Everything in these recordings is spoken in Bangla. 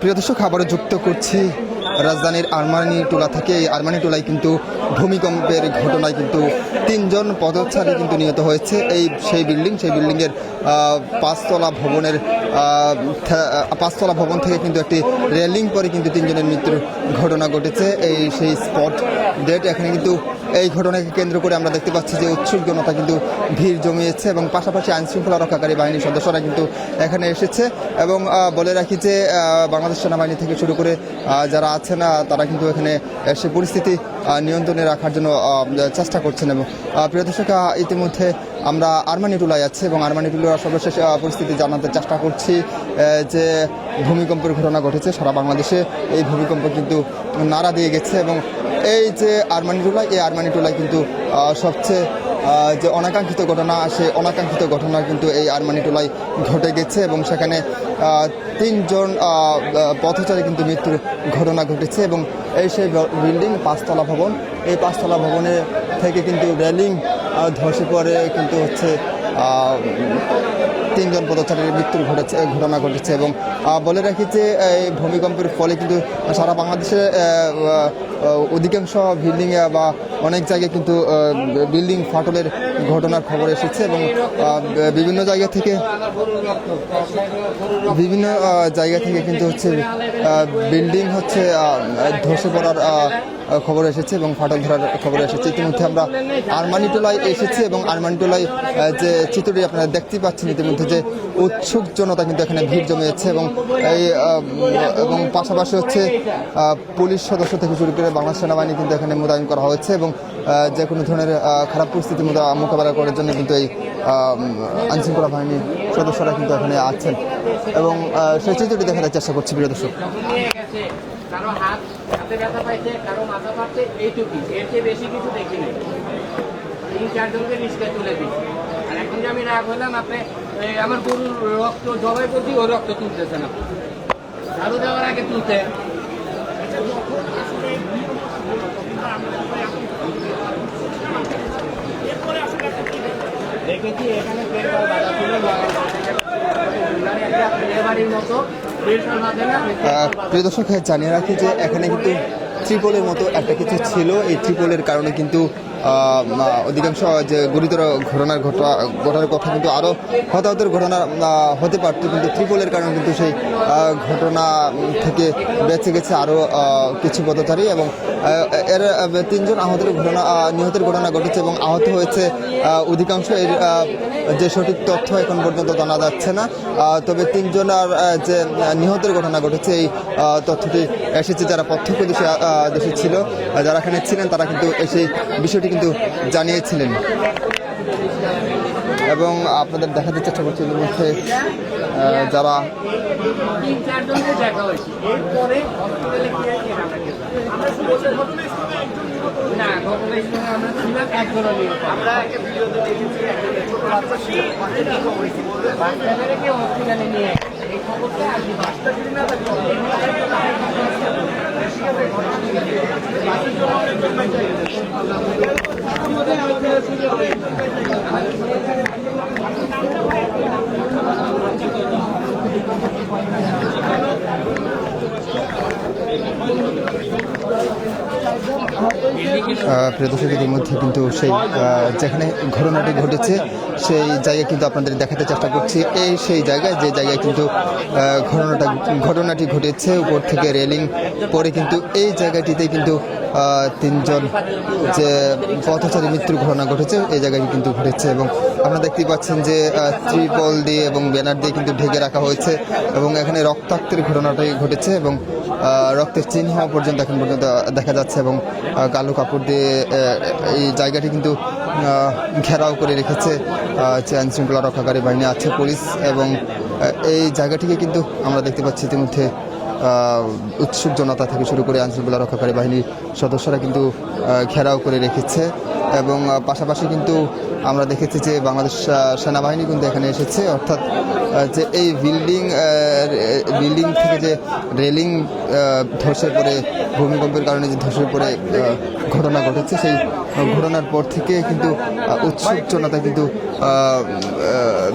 প্রিয় দর্শক আবারও যুক্ত করছি রাজধানীর আরমানি টোলা থেকে এই আরমানি টোলায় কিন্তু ভূমিকম্পের ঘটনায় কিন্তু তিনজন পদচারী কিন্তু নিহত হয়েছে। এই সেই বিল্ডিং, সেই বিল্ডিংয়ের পাঁচতলা ভবনের পাঁচতলা ভবন থেকে কিন্তু একটি রেলিং পরে কিন্তু তিনজনের মৃত্যুর ঘটনা ঘটেছে। এই সেই স্পট ডেট এখানে কিন্তু এই ঘটনাকে কেন্দ্র করে আমরা দেখতে পাচ্ছি যে উৎসুক জনতা কিন্তু ভিড় জমিয়েছে এবং পাশাপাশি আইন শৃঙ্খলা রক্ষাকারী বাহিনীর সদস্যরা কিন্তু এখানে এসেছে এবং বলে রাখি যে বাংলাদেশ সেনাবাহিনী থেকে শুরু করে যারা যারা আছেন আহ, তারা কিন্তু এখানে সে পরিস্থিতি নিয়ন্ত্রণে রাখার জন্য চেষ্টা করছেন এবং প্রিয় দর্শক ইতিমধ্যে আমরা আরমানি টুলায় আছি এবং আরমানি টুলার সর্বশেষ পরিস্থিতি জানাতে চেষ্টা করছি যে ভূমিকম্পের ঘটনা ঘটেছে সারা বাংলাদেশে এই ভূমিকম্প কিন্তু নাড়া দিয়ে গেছে এবং এই যে আরমানি টোলা এই আরমানি টোলায় কিন্তু সবচেয়ে যে অনাকাঙ্ক্ষিত ঘটনা সেই অনাকাঙ্ক্ষিত ঘটনা কিন্তু এই আরমানি টোলায় ঘটে গেছে এবং সেখানে তিনজন পথচারী কিন্তু মৃত্যুর ঘটনা ঘটেছে এবং এই সেই বিল্ডিং পাঁচতলা ভবন, এই পাঁচতলা ভবনের থেকে কিন্তু রেলিং ধসে পড়ে কিন্তু হচ্ছে তিনজন পদচারীর মৃত্যুর ঘটেছে, ঘটনা ঘটেছে এবং বলে রাখি যে, এই ভূমিকম্পের ফলে কিন্তু সারা বাংলাদেশে অধিকাংশ বিল্ডিংয়ে বা অনেক জায়গায় কিন্তু বিল্ডিং ফাটলের ঘটনার খবর এসেছে এবং বিভিন্ন জায়গা থেকে, বিভিন্ন জায়গা থেকে কিন্তু হচ্ছে বিল্ডিং হচ্ছে ধসে পড়ার খবর এসেছে এবং ফাটল ধরার খবর এসেছে। ইতিমধ্যে আমরা আরমানিটোলায় এসেছি এবং আরমানিটোলায় যে চিত্রটি আপনারা দেখতেই পাচ্ছেন ইতিমধ্যে যে উৎসুক জনতা কিন্তু এখানে ভিড় জমিয়েছে এবং এই এবং পাশাপাশি হচ্ছে পুলিশ সদস্য থেকে শুরু করে বাংলাদেশ সেনাবাহিনী কিন্তু এখানে মোতায়েন করা হয়েছে এবং যে কোনো ধরনের খারাপ পরিস্থিতি মোতা- মোকাবেলা করার জন্য কিন্তু এই আইনশৃঙ্খলা বাহিনীর সদস্যরা কিন্তু এখানে আছেন। এবং সেই চিত্রটি দেখার চেষ্টা করছি, প্রিয় দর্শক। চারজনকে তুলে আর এখন যে আমি রাগ হলাম আমার গরুর রক্ত, জবাই করছি ওই রক্ত তুলতেছে না। আগে প্রিয় দর্শক হ্যাঁ, জানিয়ে রাখি যে এখানে কিন্তু ত্রিপলের মতো একটা কিছু ছিল। এই ত্রিপলের কারণে কিন্তু অধিকাংশ যে গুরুতর ঘটনার ঘটনা ঘটার কথা কিন্তু আরও হতাহতের ঘটনা হতে পারত কিন্তু ত্রিপলের কারণে কিন্তু সেই ঘটনা থেকে বেঁচে গেছে আরও কিছু পথচারী এবং এর তিনজন আহতের ঘটনা নিহতের ঘটনা ঘটেছে এবং আহত হয়েছে অধিকাংশ এর যে সঠিক তথ্য এখন পর্যন্ত জানা যাচ্ছে না। তবে তিনজনের যে নিহতের ঘটনা ঘটেছে এই তথ্যটি এসেছে যারা প্রত্যক্ষদর্শী আহ, দেশে ছিল যারা এখানে ছিলেন তারা কিন্তু সেই বিষয়টি কিন্তু জানিয়েছিলেন। এবং আপনাদের দেখাতে চেষ্টা করছি এর মধ্যে যারা গেছে। এই আহ, ইতিমধ্যে কিন্তু সেই যেখানে ঘটনাটি ঘটেছে সেই জায়গায় কিন্তু আপনাদের দেখাতে চেষ্টা করছি। এই সেই জায়গায় যে জায়গায় কিন্তু ঘটনাটা ঘটনাটি ঘটেছে উপর থেকে রেলিং পরে কিন্তু এই জায়গাটিতে কিন্তু তিনজন যে পথচারী মৃত্যুর ঘটনা ঘটেছে এই জায়গায় কিন্তু ঘটেছে এবং আপনারা দেখতেই পাচ্ছেন যে ত্রিপল দিয়ে এবং ব্যানার দিয়ে কিন্তু ঢেকে রাখা হয়েছে এবং এখানে রক্তাক্তের ঘটনাটাই ঘটেছে এবং রক্তের চিহ্ন পর্যন্ত এখন পর্যন্ত দেখা যাচ্ছে এবং আহ, কালো কাপড় দিয়ে এই জায়গাটি কিন্তু ঘেরাও করে রেখেছে যে আইন শৃঙ্খলা রক্ষাকারী বাহিনী। আছে পুলিশ এবং এই জায়গাটিকে কিন্তু আমরা দেখতে পাচ্ছি ইতিমধ্যে উৎসুক জনতা থেকে শুরু করে আইন শৃঙ্খলা রক্ষাকারী বাহিনীর সদস্যরা কিন্তু ঘেরাও করে রেখেছে। এবং পাশাপাশি কিন্তু আমরা দেখেছি যে বাংলাদেশ সেনাবাহিনী কিন্তু এখানে এসেছে। অর্থাৎ যে এই বিল্ডিং বিল্ডিং থেকে যে রেলিং ধসে পড়ে, ভূমিকম্পের কারণে যে ধসে পড়ে ঘটনা ঘটেছে, সেই ঘটনার পর থেকে কিন্তু উৎসুক জনতা কিন্তু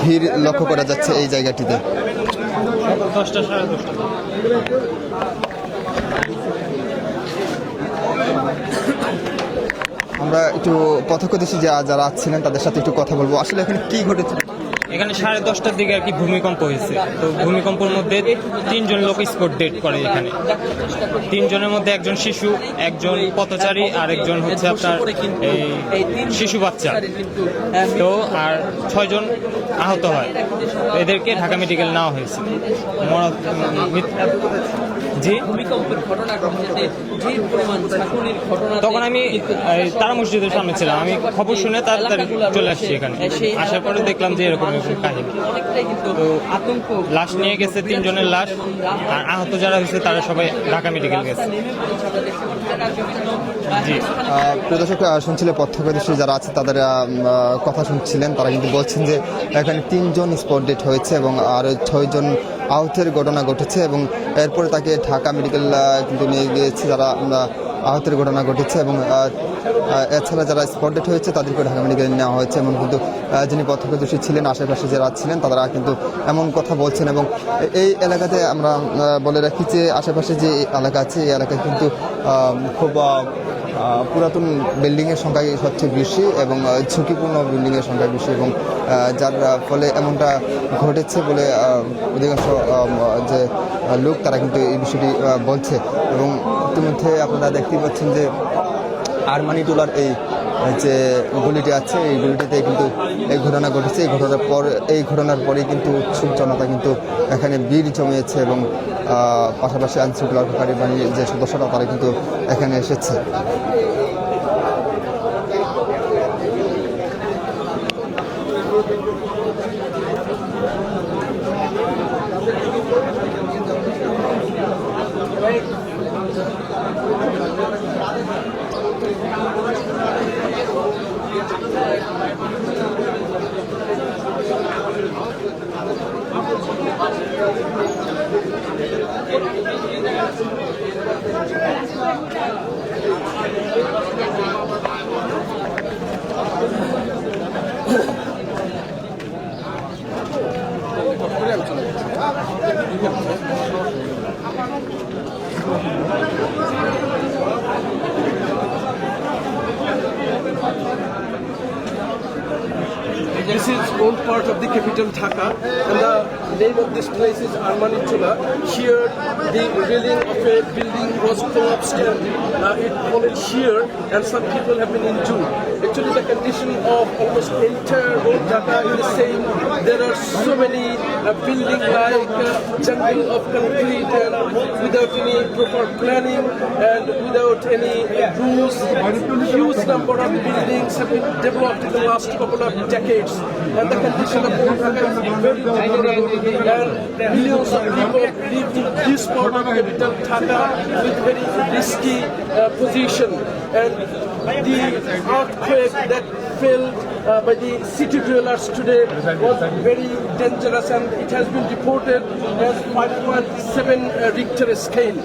ভিড় লক্ষ্য করা যাচ্ছে এই জায়গাটিতে। দশটা সাড়ে দশটা। আমরা একটু প্রত্যক্ষদর্শী যা যারা ছিলেন তাদের সাথে একটু কথা বলব। আসলে এখানে কি ঘটেছে? এখানে সাড়ে দশটার দিকে আর কি ভূমিকম্প হয়েছে। তো ভূমিকম্পের মধ্যে তিনজন লোক স্পট ডেট করে এখানে। তিনজনের মধ্যে একজন শিশু, একজন পথচারী, আর একজন হচ্ছে আপনার এই শিশু বাচ্চা। তো আর ছয়জন আহত হয়। এদেরকে ঢাকা মেডিকেল নেওয়া হয়েছে। ভূমিকম্পের ঘটনা যে পরিমাণ ঝাঁকুনির ঘটনা তখন আমি তারা মসজিদের সামনে ছিলাম। আমি খবর শুনে তাড়াতাড়ি চলে আসছি এখানে। আসার পরে দেখলাম যে এরকম কাহিনী। তো আতঙ্ক লাশ নিয়ে গেছে তিনজনের লাশ। আর আহত যারা হয়েছে তারা সবাই ঢাকা মেডিকেল গেছে। জি। আহ, প্রিয় দর্শক আহ, শুনছিলেন প্রত্যক্ষদর্শী যারা আছে তাদের কথা শুনছিলেন। তারা কিন্তু বলছেন যে এখানে তিনজন স্পট ডেট হয়েছে এবং আর ছয়জন আহতের ঘটনা ঘটেছে এবং এরপরে তাকে ঢাকা মেডিকেল কিন্তু নিয়ে গিয়েছে যারা আহতের ঘটনা ঘটেছে এবং এছাড়া যারা স্পট ডেট হয়েছে তাদেরকে ঢাকা মেডিকেলে নেওয়া হয়েছে। এমন কিন্তু যিনি প্রত্যক্ষদর্শী ছিলেন, আশেপাশে যারা ছিলেন, তারা কিন্তু এমন কথা বলছেন এবং এই এলাকাতে আমরা বলে রাখি যে আশেপাশে যে এলাকা আছে, এই এলাকায় কিন্তু খুব পুরাতন বিল্ডিংয়ের সংখ্যাই সবচেয়ে বেশি এবং ঝুঁকিপূর্ণ বিল্ডিংয়ের সংখ্যা বেশি এবং যার ফলে এমনটা ঘটেছে বলে অধিকাংশ যে লোক তারা কিন্তু এই বিষয়টি বলছে এবং ইতিমধ্যে আপনারা দেখতে পাচ্ছেন যে, আরমানি টোলার এই যে গুলিটি আছে, এই গুলিটিতে কিন্তু এই ঘটনা ঘটেছে। এই ঘটনার পর, এই ঘটনার পরেই কিন্তু উৎসুক জনতা কিন্তু এখানে ভিড় জমিয়েছে এবং পাশাপাশি আইনশৃঙ্খলা রক্ষাকারী বাহিনীর যে সদস্যরা, তারা কিন্তু এখানে এসেছে। Part of the capital Dhaka, and the name of this place is Armani Tola. Here, the railing of a building was collapsed, and uh, it fallen here, and some people have been injured. Actually, the condition of almost entire old Dhaka is the same. There are so many uh, building like uh, jungle of concrete and without any proper planning and without any rules. Huge number of buildings have been developed in the last couple of decades, and the condition of Dhaka is very. And millions of people live in this part of capital Dhaka with very risky uh, position. And the earthquake that fell uh, by the city dwellers today was very dangerous and it has been reported as 5.7 Richter scale.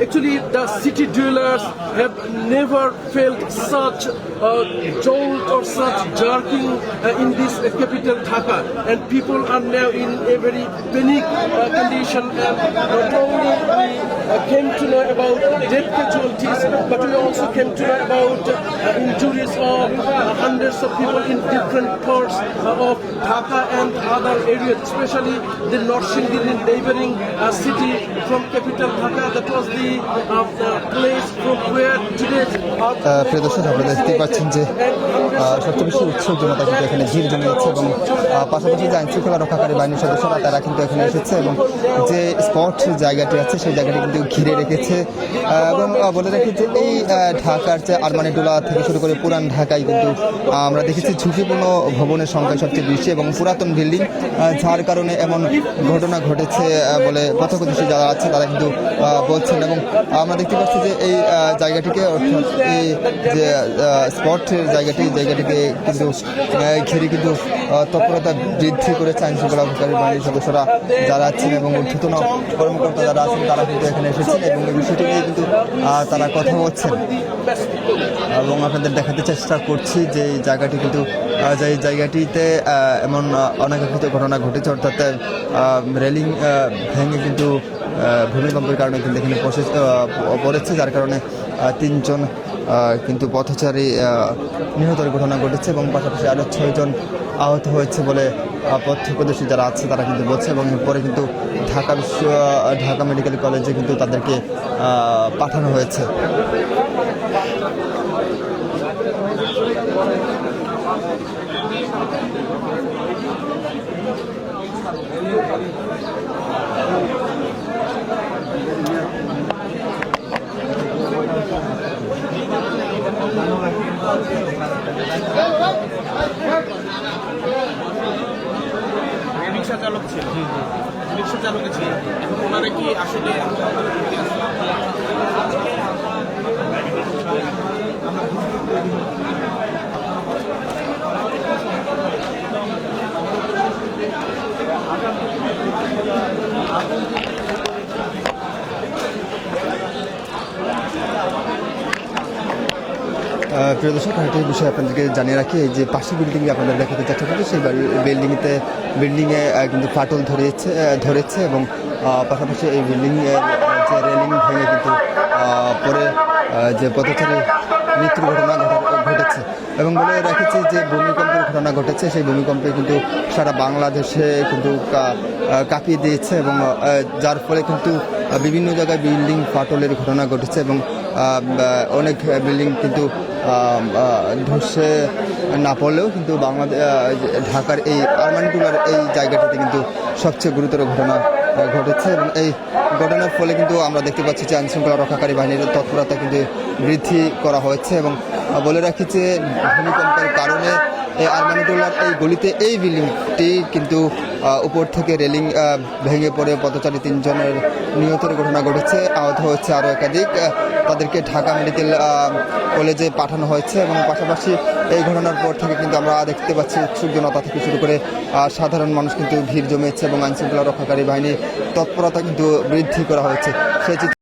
Actually, the city dwellers have never felt such uh, jolt or such jerking uh, in this uh, capital Dhaka, and people are now in a very panic uh, condition. And not only we uh, came to know about death casualties, but we also came to know about uh, injuries of uh, hundreds of people in different parts uh, of Dhaka and other areas, especially the North Sindhi neighboring uh, city from capital Dhaka. That was the uh, uh, place from where today's আহ, প্রিয় দর্শক আপনারা দেখতেই পাচ্ছেন যে আহ, সবচেয়ে বেশি জনতা কিন্তু এখানে ভিড় জমিয়েছে এবং আহ, পাশাপাশি যে আইন শৃঙ্খলা রক্ষাকারী বাহিনীর সদস্যরা তারা কিন্তু এখানে এসেছে এবং যে স্পট জায়গাটি আছে সেই জায়গাটি কিন্তু ঘিরে রেখেছে এবং বলে রাখি যে এই ঢাকার যে আরমানিটোলা থেকে শুরু করে পুরান ঢাকায় কিন্তু আমরা দেখেছি ঝুঁকিপূর্ণ ভবনের সংখ্যা সবচেয়ে বেশি এবং পুরাতন বিল্ডিং যার কারণে এমন ঘটনা ঘটেছে বলে প্রত্যক্ষদর্শী যারা আছে তারা কিন্তু বলছেন এবং আমরা দেখতে পাচ্ছি যে এই জায়গাটিকে অর্থাৎ এই যে স্পটের জায়গাটি জায়গাটিকে কিন্তু ঘিরে কিন্তু তৎপরতা বৃদ্ধি করেছে আইন শৃঙ্খলা রক্ষাকারী বাহিনীর সদস্যরা যারা আছেন এবং ঊর্ধ্বতন কর্মকর্তা যারা আছেন তারা কিন্তু এখানে এসেছেন এবং এই বিষয়টি নিয়ে কিন্তু তারা কথা বলছেন। এবং আপনাদের দেখাতে চেষ্টা করছি যে জায়গাটি কিন্তু যে জায়গাটিতে এমন অনাকাঙ্ক্ষিত ঘটনা ঘটেছে, অর্থাৎ রেলিং ভেঙে কিন্তু ভূমিকম্পের কারণে কিন্তু এখানে পড়েছে, যার কারণে তিনজন কিন্তু পথচারী নিহতের ঘটনা ঘটেছে এবং পাশাপাশি আরও ছয়জন আহত হয়েছে বলে প্রত্যক্ষদর্শী যারা আছে তারা কিন্তু বলছে এবং পরে কিন্তু ঢাকা বিশ্ব ঢাকা মেডিকেল কলেজে কিন্তু তাদেরকে পাঠানো হয়েছে। রিক্সা চালক ছিল। রিক্সা চালকে ছিল। এখন ওনারা কি আসলে প্রিয় দর্শক, আরেকটি বিষয় আপনাদেরকে জানিয়ে রাখি, এই যে পাশে বিল্ডিংয়ে আপনাদের দেখাতে চেষ্টা করছি সেই বিল্ডিংতে বিল্ডিংয়ে কিন্তু ফাটল ধরেছে ধরেছে এবং পাশাপাশি এই বিল্ডিং যে রেলিং ভেঙে কিন্তু পরে যে পথচারী মৃত্যুর ঘটনা ঘটেছে। এবং বলে রেখেছি যে ভূমিকম্পের ঘটনা ঘটেছে, সেই ভূমিকম্পে কিন্তু সারা বাংলাদেশে কিন্তু কাঁপিয়ে দিয়েছে এবং যার ফলে কিন্তু বিভিন্ন জায়গায় বিল্ডিং ফাটলের ঘটনা ঘটেছে এবং অনেক বিল্ডিং কিন্তু ধসে না পড়লেও কিন্তু বাংলাদেশ ঢাকার এই আরমানিটুলার এই জায়গাটিতে কিন্তু সবচেয়ে গুরুতর ঘটনা ঘটেছে এবং এই ঘটনার ফলে কিন্তু আমরা দেখতে পাচ্ছি যে আইনশৃঙ্খলা রক্ষাকারী বাহিনীর তৎপরতা কিন্তু বৃদ্ধি করা হয়েছে এবং বলে রাখি যে ভূমিকম্পের কারণে আরমানিটুলার এই গলিতে এই বিল্ডিংটি কিন্তু উপর থেকে রেলিং ভেঙে পড়ে পথচারী তিনজনের নিহতের ঘটনা ঘটেছে। আহত হয়েছে আরও একাধিক। তাদেরকে ঢাকা মেডিকেল কলেজে পাঠানো হয়েছে এবং পাশাপাশি এই ঘটনার পর থেকে কিন্তু আমরা দেখতে পাচ্ছি উৎসুক জনতা থেকে শুরু করে সাধারণ মানুষ কিন্তু ভিড় জমেছে এবং আইনশৃঙ্খলা রক্ষাকারী বাহিনীর তৎপরতা কিন্তু বৃদ্ধি করা হয়েছে। সেই